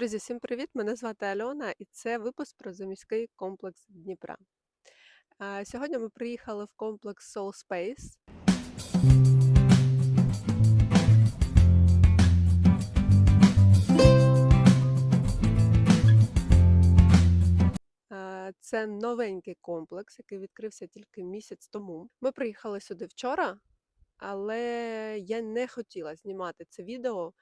Друзі, всім привіт! Мене звати Альона, і це випуск про заміський комплекс Дніпра. Сьогодні ми приїхали в комплекс Soul Space. Це новенький комплекс, який відкрився тільки місяць тому. Ми приїхали сюди вчора, але я не хотіла знімати це відео.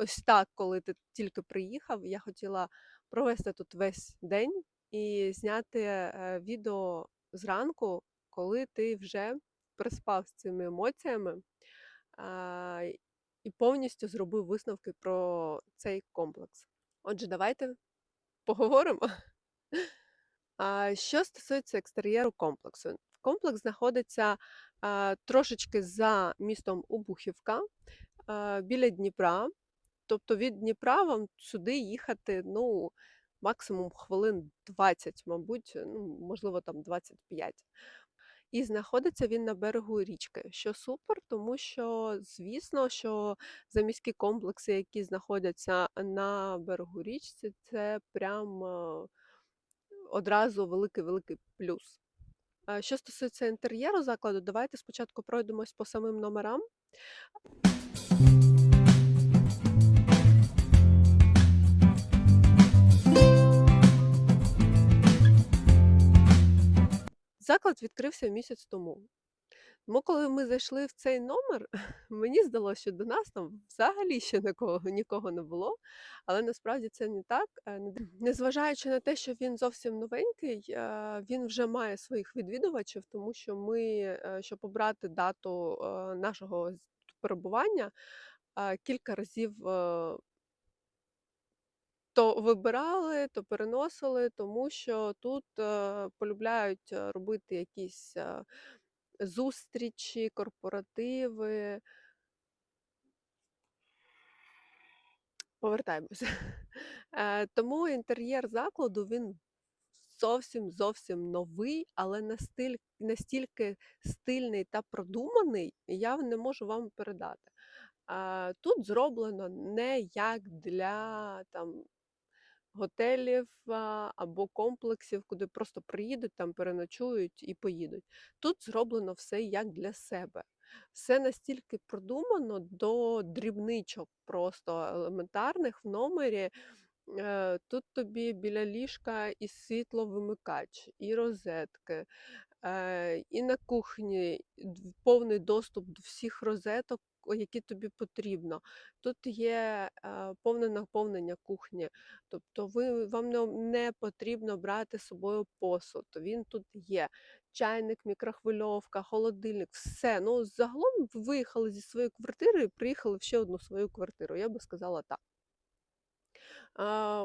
Ось так, коли ти тільки приїхав, я хотіла провести тут весь день і зняти е, відео зранку, коли ти вже приспав з цими емоціями і повністю зробив висновки про цей комплекс. Отже, давайте поговоримо. Що стосується екстер'єру комплексу, комплекс знаходиться трошечки за містом Обухівка біля Дніпра. Тобто від Дніпра вам сюди їхати, ну, максимум хвилин 20, мабуть, ну, можливо, там 25. І знаходиться він на берегу річки, що супер, тому що, звісно, що заміські комплекси, які знаходяться на берегу річці, це прям е, одразу великий-великий плюс. Е, Що стосується інтер'єру закладу, давайте спочатку пройдемось по самим номерам. Заклад відкрився місяць тому. Тому коли ми зайшли в цей номер, мені здалося, що до нас там взагалі ще нікого, нікого не було. Але насправді це не так. Е, Незважаючи на те, що він зовсім новенький, е, він вже має своїх відвідувачів, тому що ми, е, щоб обрати дату нашого перебування, кілька разів то вибирали, то переносили, тому що тут е, полюбляють е, робити якісь е, зустрічі, корпоративи. Повертаємося. Тому інтер'єр закладу він зовсім зовсім новий, але настиль, настільки стильний та продуманий, я не можу вам передати. Тут зроблено не як для там готелів або комплексів, куди просто приїдуть, там переночують і поїдуть. Тут зроблено все як для себе. Все настільки продумано до дрібничок, просто елементарних в номері. Е, Тут тобі біля ліжка і світловимикач, і розетки, е, і на кухні повний доступ до всіх розеток, які тобі потрібно. Тут є е, повне наповнення кухні. Тобто ви, вам не, не потрібно брати з собою посуд. Він тут є. Чайник, мікрохвильовка, холодильник, все. Ну, загалом ви виїхали зі своєї квартири і приїхали в ще одну свою квартиру. Я би сказала так.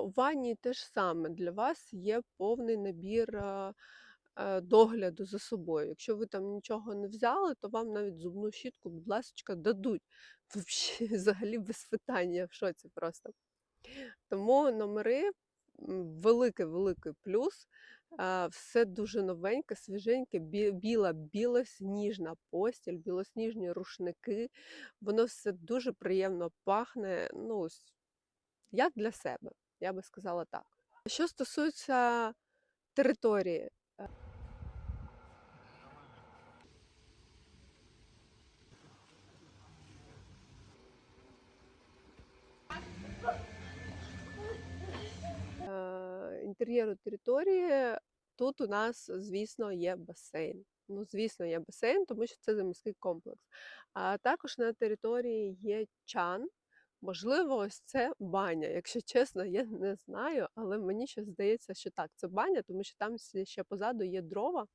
У ванні те ж саме. Для вас є повний набір е, догляду за собою. Якщо ви там нічого не взяли, то вам навіть зубну щітку, будь ласка, дадуть. Взагалі без питань, я в шоці просто. Тому номери великий-великий плюс. Все дуже новеньке, свіженьке, біла, білосніжна постіль, білосніжні рушники. Воно все дуже приємно пахне. Ну, як для себе, я би сказала так. Що стосується території, е, інтер'єру території, тут у нас, звісно, є басейн. Ну, звісно, є басейн, тому що це заміський комплекс. А також на території є чан. Можливо, ось це баня. Якщо чесно, я не знаю, але мені ще здається, що так, це баня, тому що там ще позаду є дрова.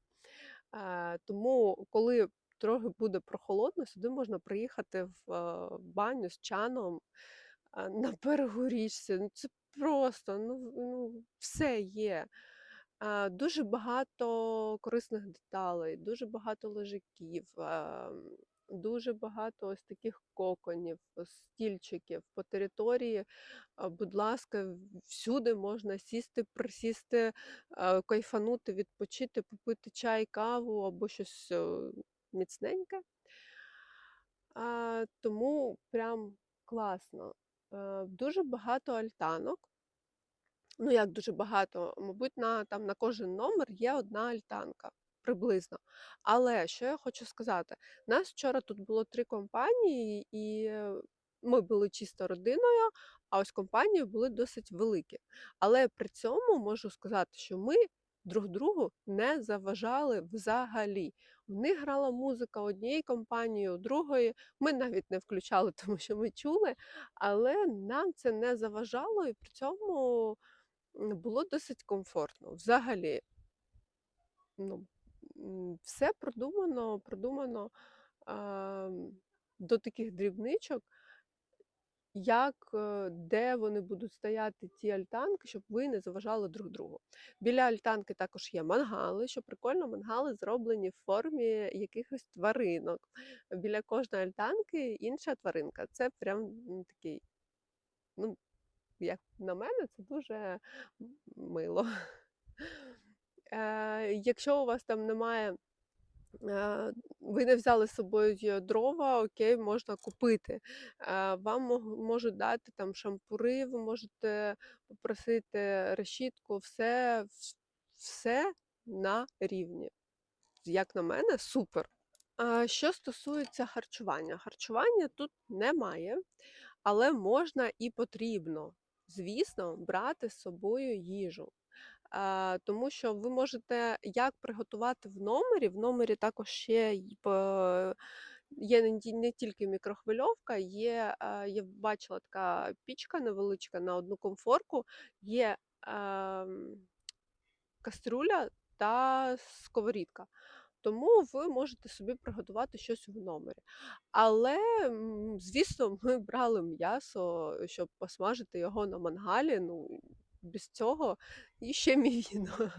Е, Тому, коли трохи буде прохолодно, сюди можна приїхати в е, баню з чаном е, на берегу річці. Ну, це просто ну, ну, все є. Дуже багато корисних деталей, дуже багато лежаків, дуже багато ось таких коконів, стільчиків по території. Будь ласка, всюди можна сісти, присісти, кайфанути, відпочити, попити чай, каву або щось міцненьке. Тому прям класно. Е, дуже багато альтанок. Ну, як дуже багато, мабуть, на там на кожен номер є одна альтанка приблизно. Але що я хочу сказати, нас вчора тут було 3 компанії, і е, ми були чисто родиною, а ось компанії були досить великі. Але при цьому можу сказати, що ми друг другу не заважали взагалі. В них грала музика однієї компанії, у другої. Ми навіть не включали, тому що ми чули, але нам це не заважало, і при цьому було досить комфортно. Взагалі, ну, все продумано, продумано ам, до таких дрібничок, як, е, де вони будуть стояти ті альтанки, щоб ви не заважали друг другу. Біля альтанки також є мангали, що прикольно, мангали зроблені в формі якихось тваринок. Біля кожної альтанки інша тваринка. Це прям такий, ну, як на мене, це дуже мило. Е, якщо у вас там немає, ви не взяли з собою дрова, окей, можна купити. Е, вам можуть дати там шампури, ви можете попросити решітку, все все на рівні. Як на мене, супер. Що стосується харчування, харчування тут немає, але можна і потрібно, звісно, брати з собою їжу. Тому що ви можете як приготувати в номері, в номері також ще є не не тільки мікрохвильовка, є, я бачила така пічка невеличка на одну комфорку, є, ем, кастрюля та сковорідка. Тому ви можете собі приготувати щось в номері. Але, звісно, ми брали м'ясо, щоб посмажити його на мангалі. Ну, без цього і ще мівіно.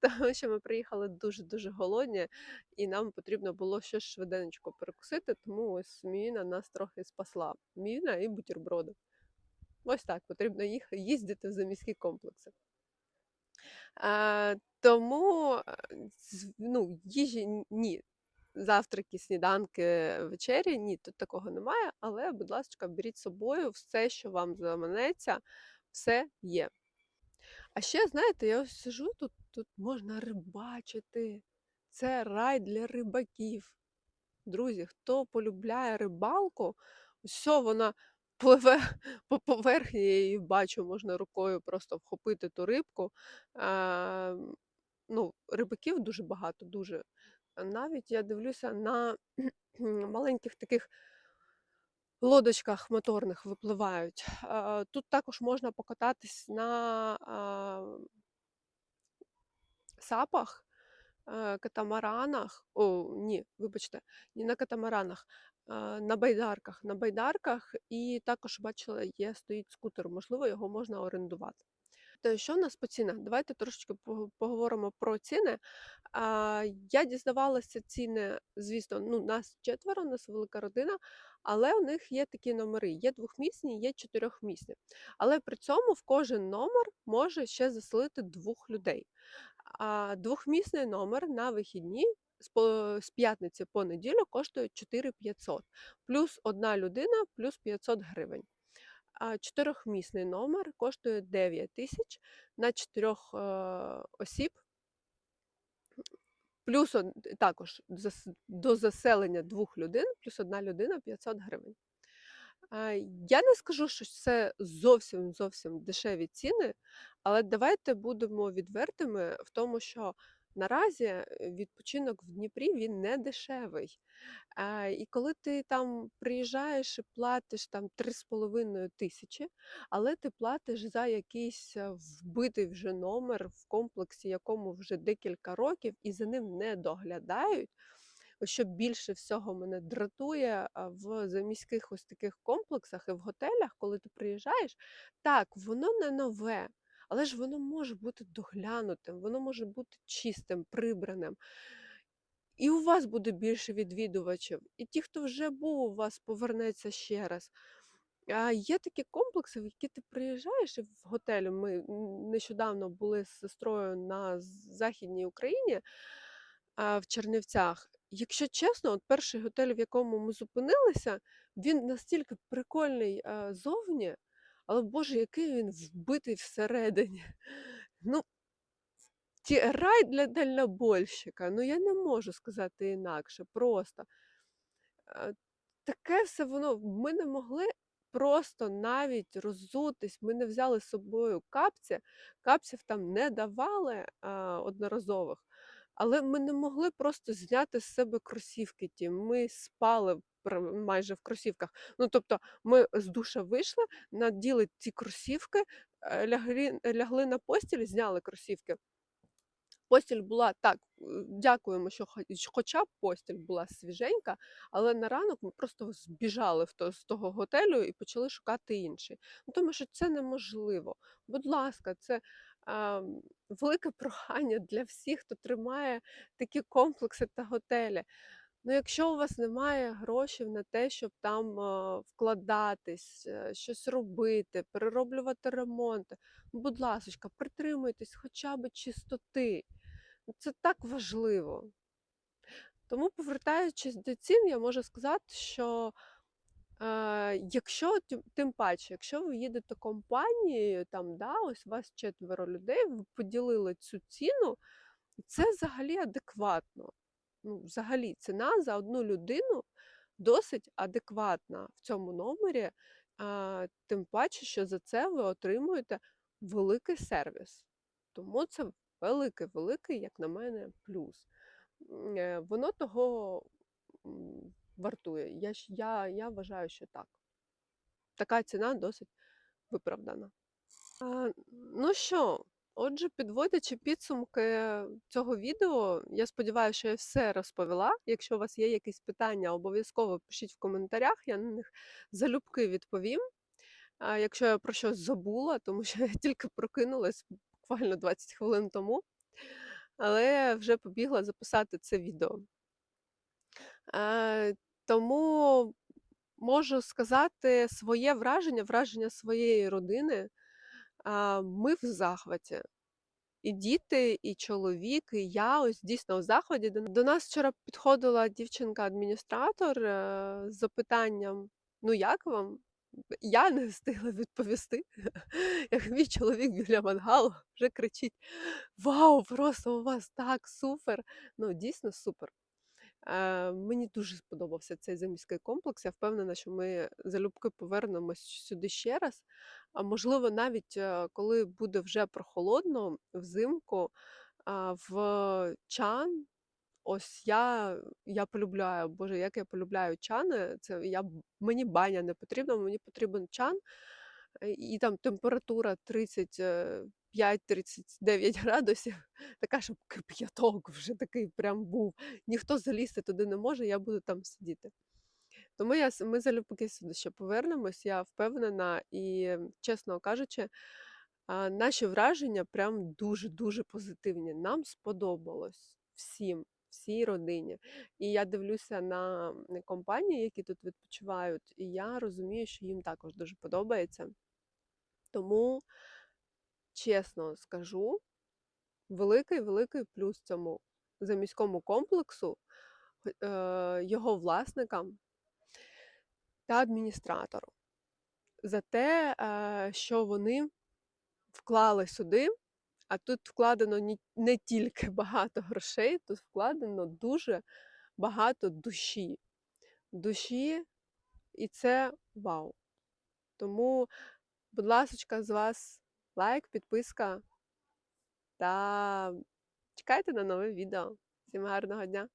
Тому що ми приїхали дуже-дуже голодні, і нам потрібно було щось швиденечко перекусити, тому ось мівіна нас трохи спасла. Мівіна і бутерброди. Ось так потрібно їх їздити в заміські комплекси. Е, тому, е, ну, їжі ні. Завтраки, сніданки, вечері ні, тут такого немає, але, будь ласочка, беріть з собою все, що вам заманеться, все є. А ще, знаєте, я ось сижу тут, тут можна рибачити. Це рай для рибаків. Друзі, хто полюбляє рибалку, всьо вона пливе по поверхні, я її бачу, можна рукою просто вхопити ту рибку. Ем, ну, рибаків дуже багато, дуже. Навіть я дивлюся на маленьких таких лодочках моторних випливають. Е, Тут також можна покататись на сапах, е, катамаранах. О, ні, вибачте, не на катамаранах, на байдарках. На байдарках і також бачила, є стоїть скутер, можливо, його можна орендувати. То що в нас по цінах? Давайте трошечки поговоримо про ціни. Я дізнавалася ціни, звісно, ну, нас четверо, нас велика родина, але у них є такі номери: є двохмісні, є чотирьохмісні. Але при цьому в кожен номер може ще заселити двох людей. А двохмісний номер на вихідні з п'ятниці по неділю коштує 4500, плюс одна людина, плюс 500 гривень. Чотирьохмісний номер коштує 9 тисяч на чотирьох е, осіб. Плюс також до заселення двох людин, плюс одна людина 500 гривень. Я не скажу, що це зовсім зовсім дешеві ціни, але давайте будемо відвертими в тому, що наразі е, відпочинок в Дніпрі він не дешевий. І коли ти там приїжджаєш і платиш там 3,5 тисячі, але ти платиш за якийсь е, вбитий вже номер в комплексі, якому вже декілька років, і за ним не доглядають. Що більше всього мене дратує в заміських ось таких комплексах і в готелях, коли ти приїжджаєш, так, воно не нове, але ж воно може бути доглянутим, воно може бути чистим, прибраним. І у вас буде більше відвідувачів, і ті, хто вже був у вас, повернеться ще раз. А є такі комплекси, в які ти приїжджаєш в готелі. Ми нещодавно були з сестрою на Західній Україні. в Чернівцях. Якщо чесно, от перший готель, в якому ми зупинилися, він настільки прикольний, зовні, але Боже, який він вбитий всередині. Ну ті рай для дальнобойщика, ну я не можу сказати інакше, просто. Е, таке все воно ми не могли просто навіть роззутись, ми не взяли з собою капці, капців там не давали, а, одноразових, але ми не могли просто зняти з себе кросівки ті. Ми спали майже в кросівках. Ну, тобто ми з душа вийшли, наділи ці кросівки, е, ляглі лягли на постіль, зняли кросівки. Постіль була так, е, дякуємо, що хоча б постіль була свіженька, але на ранок ми просто збіжали в то з того готелю і почали шукати інший. Ну, тому що це неможливо. Будь ласка, це, велике прохання для всіх, хто тримає такі комплекси та готелі. Ну, якщо у вас немає грошей на те, щоб там, вкладатись, е, щось робити, перероблювати ремонти, ну, будь ласочка, притримуйтесь хоча би чистоти. Ну, це так важливо. Тому, повертаючись до цін, я можу сказати, що, якщо тим паче, якщо ви їдете компанією, там, да, ось вас 4 людей, ви поділили цю ціну, це взагалі адекватно. Ну, взагалі, ціна за одну людину досить адекватна в цьому номері, а, тим паче, що за це ви отримуєте великий сервіс. Тому це великий, великий, як на мене, плюс. Е, воно того, вартує. Я я я вважаю, що так. Така ціна досить виправдана. А, ну що, отже, підводячи підсумки цього відео, я сподіваюся, що я все розповіла. Якщо у вас є якісь питання, обов'язково пишіть в коментарях, я на них залюбки відповім. А якщо я про щось забула, тому що я тільки прокинулась буквально 20 хвилин тому, але вже побігла записати це відео. Тому можу сказати своє враження, враження своєї родини. Ми в захваті. І діти, і чоловік, і я ось дійсно в. До до нас вчора підходила дівчинка-адміністратор, е, з запитанням: "Ну, як вам?" Я не встигла відповісти, як мій чоловік біля мангалу вже кричить: "Вау, просто у вас так супер!" Ну, дійсно супер. Е, мені дуже сподобався цей заміський комплекс. Я впевнена, що ми залюбки повернемось сюди ще раз. А можливо, навіть, е, коли буде вже прохолодно взимку, в чан. Ось я я полюбляю, Боже, як я полюбляю чани. Це я мені баня не потрібна, мені потрібен чан, е, і там температура 35-39 градусів, така, щоб кип'яток вже такий прям був. Ніхто залізти туди не може, я буду там сидіти. Тому я ми залюбки сюди ще повернемось, я впевнена і, чесно кажучи, наші враження прям дуже-дуже позитивні. Нам сподобалось всім, всій родині. І я дивлюся на компанії, які тут відпочивають, і я розумію, що їм також дуже подобається. Тому, чесно скажу, великий-великий плюс цьому заміському комплексу, е, його власникам та адміністратору за те, е, що вони вклали сюди, а тут вкладено не тільки багато грошей, тут вкладено дуже багато душі. Душі, і це вау! Тому, будь ласочка, з вас лайк, підписка та чекайте на нове відео. Всім гарного дня!